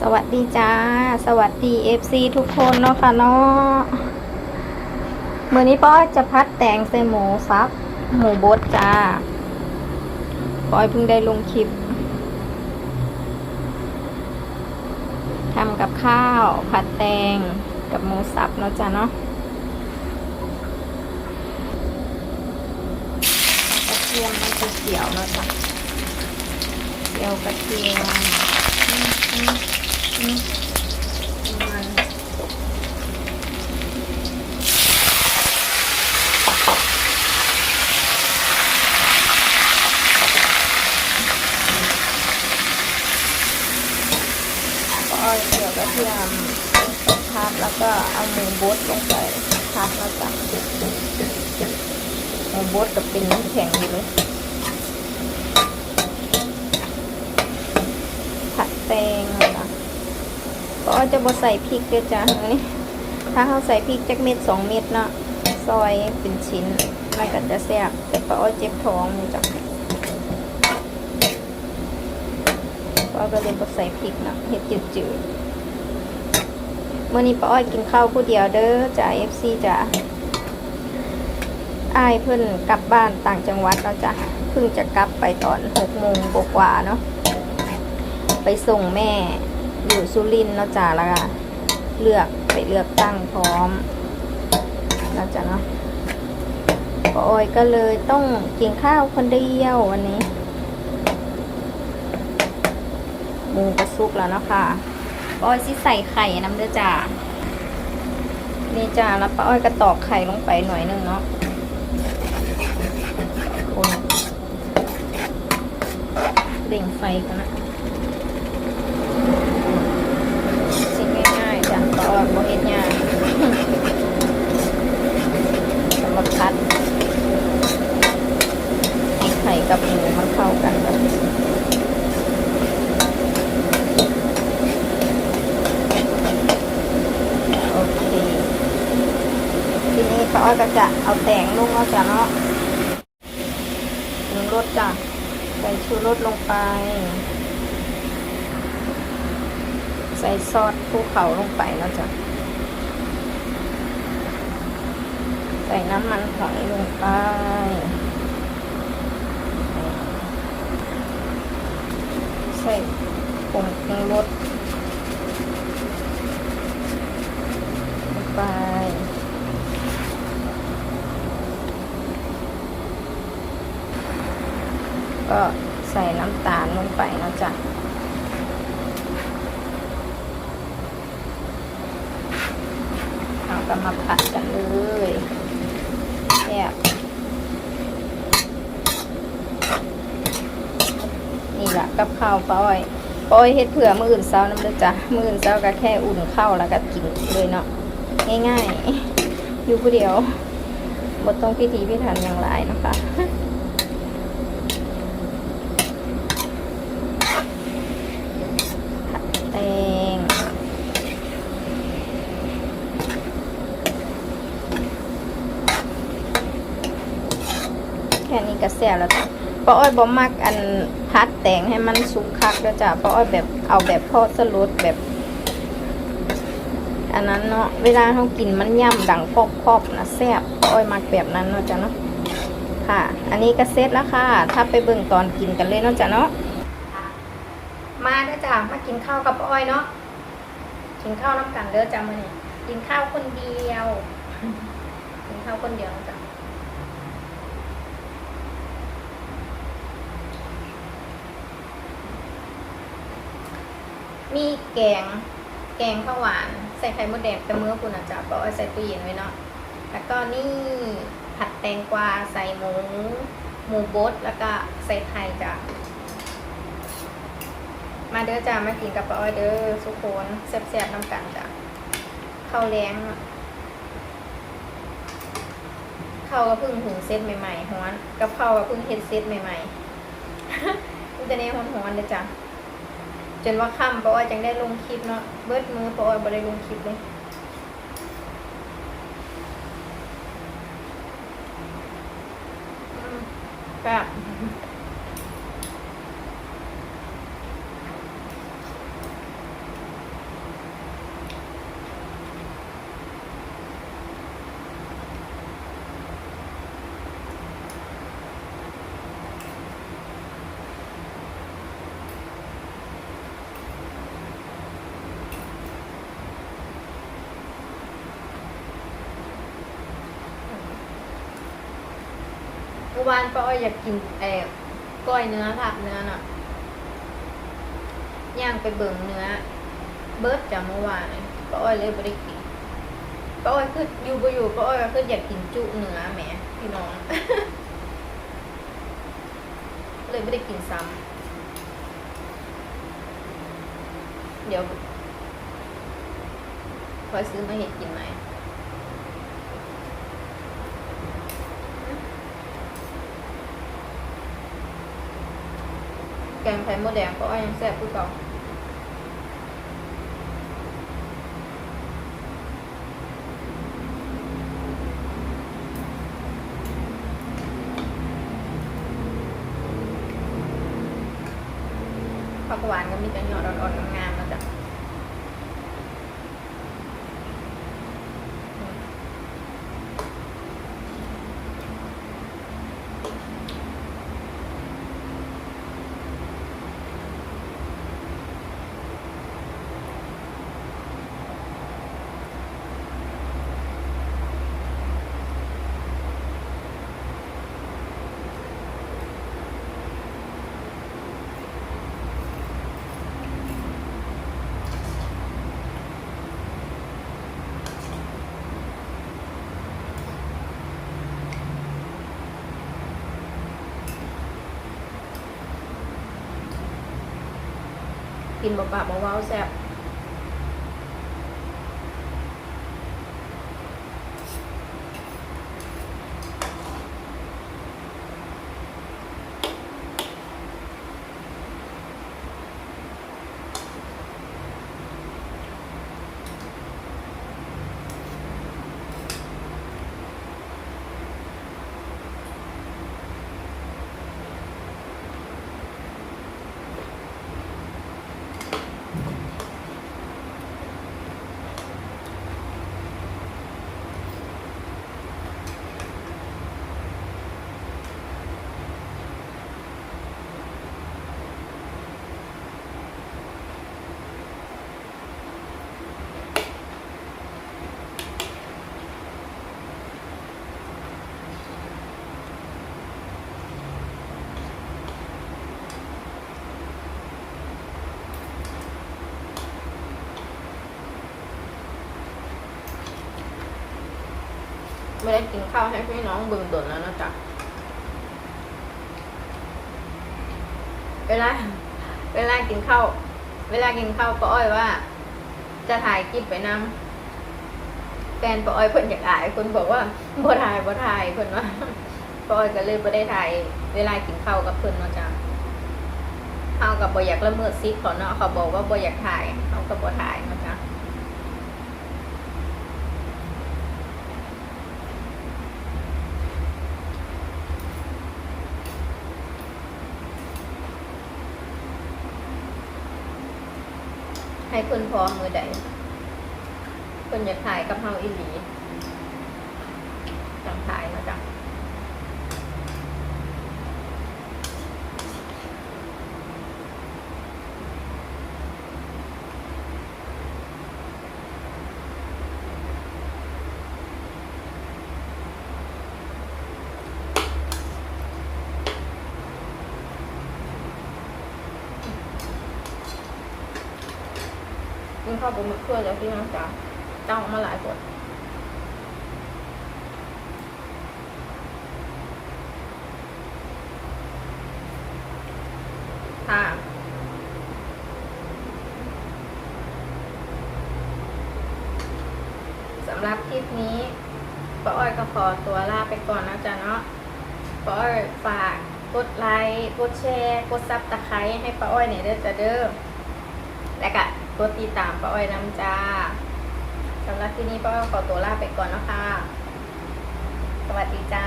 สวัสดีจ้า สวัสดี FC ทุกคนเนาะค่ะเนาะเมื่อนี้ป้อจะพัดแตงใส่หมูซับหมูบดจ้าป้อยเพิ่งได้ลงคลิปทำกับข้าว ผัดแตงกับหมูสับเนาะจ้าเนาะกระเทียมมันจะเขียวเนาะจ้ะเจียวกระเทียม ก็เอาเกี่ยวกระเทียมพับแล้วก็เอาหมูบดลงไปพับแล้วจับหมูบดกับเป็นน้ำแข็งอยู่เลย ผัดแตงนะ ก็จะบดใส่พริกเด้วยจ้ะนี่ถ้าเขาใส่พริกจักเม็ดสองเม็ดเนาะซอยเป็นชิ้นมันก็จะแซ่บแต่ป้าอ้อยเจ็บท้องนี่จ้ะป้าก็เลยบดใส่พริกเนาะเห็ดจืดๆเมื่อนี้ป้าอ้อยกินข้าวผู้เดียวเด้อจ้ะ FC จ้ะอายเพิ่นกลับบ้านต่างจังหวัดแล้วจ้ะเพิ่งจะกลับไปตอนหกโมงกว่าเนาะไปส่งแม่ อยู่สุรินทร์เนาะจ้าแล้วก็เลือกไปเลือกตั้งพร้อมแล้วจ้ะเนาะปออยก็เลยต้องกินข้าวคนเดียววันนี้หมูกระซุกแล้วเนาะค่ะปออยสิใส่ไข่น้ำเด้อจ้านี่จ้าแล้วป้าอ้อยก็ตอกไข่ลงไปหน่อยหนึงเนาะคนเร่งไฟกันนะ สิ่งง่ายๆจ้ะตอ นโมเฮ็ดยากสำหรับพัดไข่กับหมูมันเข้ากันก่อนโอเคทีนี้ป้าอ้อยก็จะเอาแตงลงแล้วจ้ะเนาะปรุงรสจ้ะใส่ชูรสลงไป ส่ซอสภูเขาลงไปแล้วจ้ะ ใส่น้ำมันหอยลงไป ใส่ผงปรุงรสลงไปก็ใส่น้ำตาลลงไปนะจ๊ะ เราก็ มาผัดกันเลยแซ่บนี่แหละกับข้าวป้อยป้อยเฮ็ดเผื่อมืออื่นเช้าน้ำเด้อจ้ะมืออื่นเช้าก็แค่อุ่นข้าวแล้วก็กินเลยเนาะง่ายๆ อยู่ผู้เดียวบต้องพิธีพิถันอย่างไรนะคะผัดแตง แค่นี้ก็แซ่บแล้วป้าอ้อยบ่มักอันพัดแต่งให้มันสุกคักแล้วจ้ะป้าอ้อยแบบเอาแบบทอดสลุดแบบ อันนั้นเนาะเวลาเขากินมันย่ำดังพอกๆนะแซ่บป้าอ้อยมักแบบนั้นเนาะจ้ะเนาะค่ะ อันนี้ก็เสร็จแล้วค่ะ ถ้าไปเบิ่งตอนกินกันเลยเนาะจ้ะเนาะมาเด้อจ้ะมากินข้าวกับป้าอ้อยเนาะกินข้าวน้ำกันเด้อจ้ะมื้อนี้กินข้าวคนเดียวกินข้าวคนเดียวนะจ้ะ มีแกง แกงข้าวหวาน ใส่ไข่มดแดงแต่เมื่อคุณอาจจะบอกว่าใส่ตู้เย็นไว้เนาะ แล้วก็นี่ผัดแตงกวาใส่หมู หมูบดแล้วก็ใส่ไข่จ้ะ มาเด้อจ้ามากินกับป้าอ้อยเด้อสุโคนแซ่บๆน้ำกันจ้ะข้าวแรงข้าวก็เพิ่งหุงเซตใหม่ๆฮ้อนกับข้าวก็เพิ่งเฮ็ดเซตใหม่ๆมันจะแน่ฮ้อนๆเลยจ้ะ จนว่าค่ำเพราะว่าจังได้ลงคลิปเนาะเบิดมือเพราะว่าบ่ได้ลงคลิปเลย วานป้าอ้อยอยากกินเอ่อก้อยเนื้อลาบเนื้อน่ะย่างไปเบิ่งเนื้อ เบิร์ดจากเมื่อวานป้าอ้อยเลยไม่ได้กินป้าอ้อยคืออยู่บ่อยู่ป้าอ้อยคืออยากกินจุเนื้อแหมพี่น้อง เลยไม่ได้กินซ้ำเดี๋ยวคอยซื้อมาเห็ดกินไหม กงไข่มดแดงก็อ้อยยังแซ่บคือเก่าผักหวานก็มีแต่หยอดอ่อนๆงามๆนะจ๊ะ กินบะบะบะว้าวแซ่บ ไม่ได้กินข้าวให้พี่น้องเบิ่งดนแล้วนะจ๊ะเวลาเวลากินข้าวเวลากินข้าวป้าอ้อยว่า จะถ่ายคลิปไปนำแฟนป้าอ้อยเพิ่นอยากอายคนบอกว่าบ่ถ่ายบ่ถ่ายเพิ่นว่าป้าอ้อยก็เลยบ่ได้ถ่ายเวลากินข้าวกับเพิ่นเนาะจ้ะเฮาวกับบ่อยากละเมิดสิทธิ์เขาเนาะเขาบอกว่าบ่อยากถ่ายเฮาก็บ่ถ่ายเนาะจ้ะ ให้เพิ่นพอมือใดเพิ่นอยากถ่ายกับเฮาอีหลีจังถ่ายมาจัง ข้าวปลาหมึกเพื่อแล้วพี่น้องจ๋าจ้าออกมาหลายคนค่ะสำหรับคลิปนี้ป้าอ้อยก็ขอตัวลาไปก่อนนะจ๊ะเนาะป้าอ้อยฝากกดไลค์ กดแชร์ กดซับตะไคร้ให้ป้าอ้อยเนี่ยเด้อจ้ะเด้อและก็ กดติดตามป้าอ้อยน้ำจ้าสำหรับที่นี้ป้าอ้อยขอตัวลาไปก่อนนะคะ สวัสดีจ้า